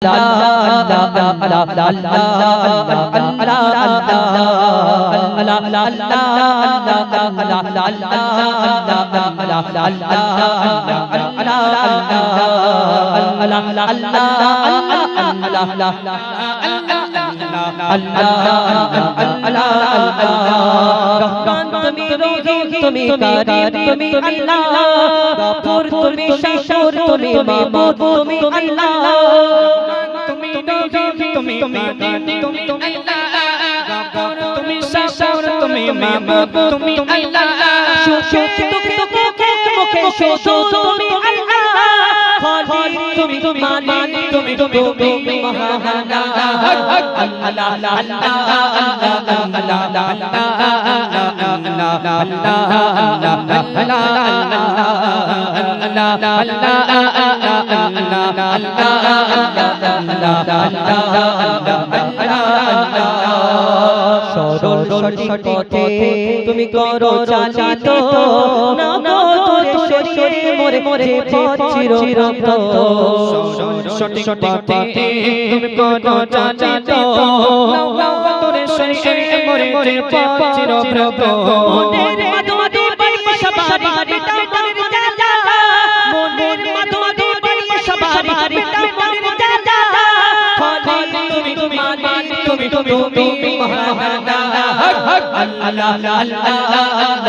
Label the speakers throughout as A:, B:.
A: তুমি রহিম তুমি কারিম তুমি তুমি তুমি তুমি
B: তুমি তুমি তুমি তুমি তুমি তুমি
A: তুমি তুমি মালিক তুমি তুমি সরল সঠিক পথে তুমি করো চালিত না শরীরে মোরে মোরে পথ চির চিরন্ত
B: সঠিক পথে তুমি কোন চাচিত তোরে শরীরে মরে মরে পাচির প্রভু
A: মনের মাধুরী বাড়ি সবারি বেটা মনের জালা মনের মাধুরী বাড়ি সবারি বেটা মনের জালা খালি তুমি তুমি তুমি তুমি তুমি মহান আল্লাহ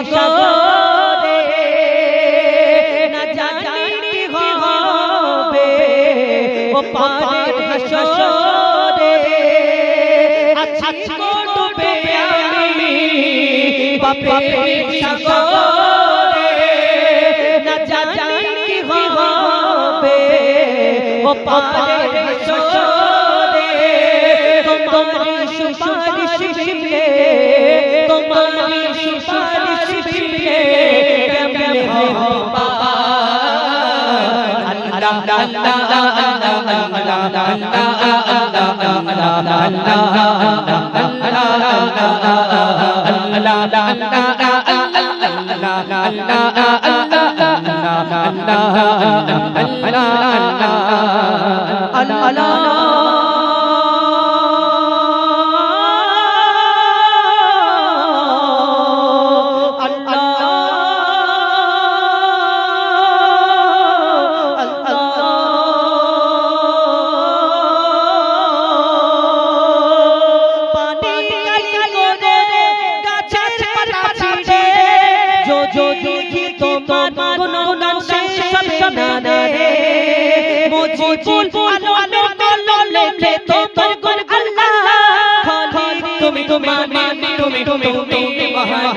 A: আল্লাহ ডুবে আমি পাপের সাগরে না জানি কি হবে ও পারের হাসরে তোমার সুপারিশ পেলে Allah তুমি তুমি মানি তুমি তুমি তুমি মহান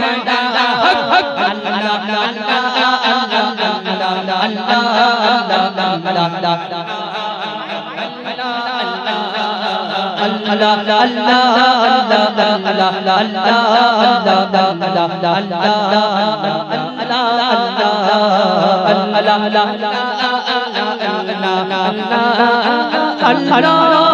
A: Allah